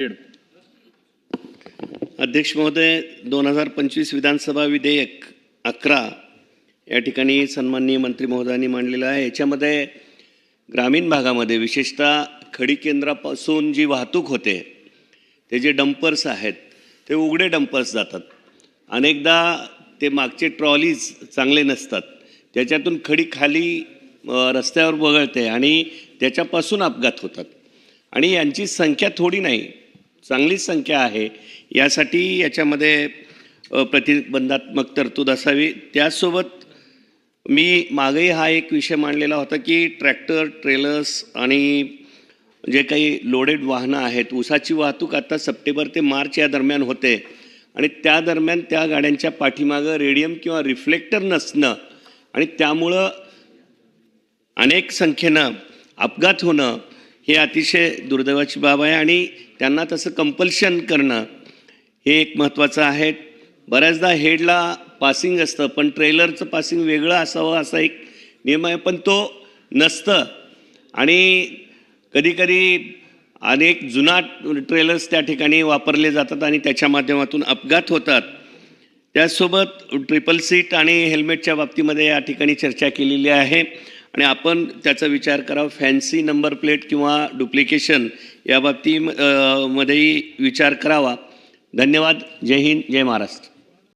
Granted अध्यक्ष महोदय दोन हजार पंचवीस विधानसभा विधेयक अकरा या ठिकाणी सन्माननीय मंत्री महोदयांनी मांडलेलं आहे. याच्यामध्ये ग्रामीण भागामध्ये विशेषतः खडी केंद्रापासून जी वाहतूक होते ते जे डंपर्स आहेत ते उघडे डंपर्स जातात. अनेकदा ते मागचे ट्रॉलीज चांगले नसतात. त्याच्यातून खडी खाली रस्त्यावर वगळते आणि त्याच्यापासून अपघात होतात. आणि यांची संख्या थोडी नाही चांगलीच संख्या आहे. यासाठी याच्यामध्ये प्रतिबंधात्मक तरतूद असावी. त्याचसोबत मी मागेही हा एक विषय मांडलेला होता की ट्रॅक्टर ट्रेलर्स आणि जे काही लोडेड वाहनं आहेत ऊसाची वाहतूक आता सप्टेंबर ते मार्च या दरम्यान होते. आणि त्या दरम्यान त्या गाड्यांच्या पाठीमागं रेडियम किंवा रिफ्लेक्टर नसणं आणि त्यामुळं अनेक संख्येनं अपघात होणं हे अतिशय दुर्दैवाची बाब आहे आणि त्यांना तसं कंपल्शन करणं हे एक महत्त्वाचं आहे. बऱ्याचदा हेडला पासिंग असतं पण ट्रेलरचं पासिंग वेगळं असावं असा एक नियम आहे पण तो नसतं. आणि कधीकधी अनेक जुना ट्रेलर्स त्या ठिकाणी वापरले जातात आणि त्याच्या माध्यमातून अपघात होतात. त्याचसोबत ट्रिपल सीट आणि हेल्मेटच्या बाबतीमध्ये या ठिकाणी चर्चा केलेली आहे. आणि आपण त्याचा विचार करावा. फॅन्सी नंबर प्लेट किंवा डुप्लिकेशन या बाबती मध्येही विचार करावा. धन्यवाद. जय हिंद. जय महाराष्ट्र.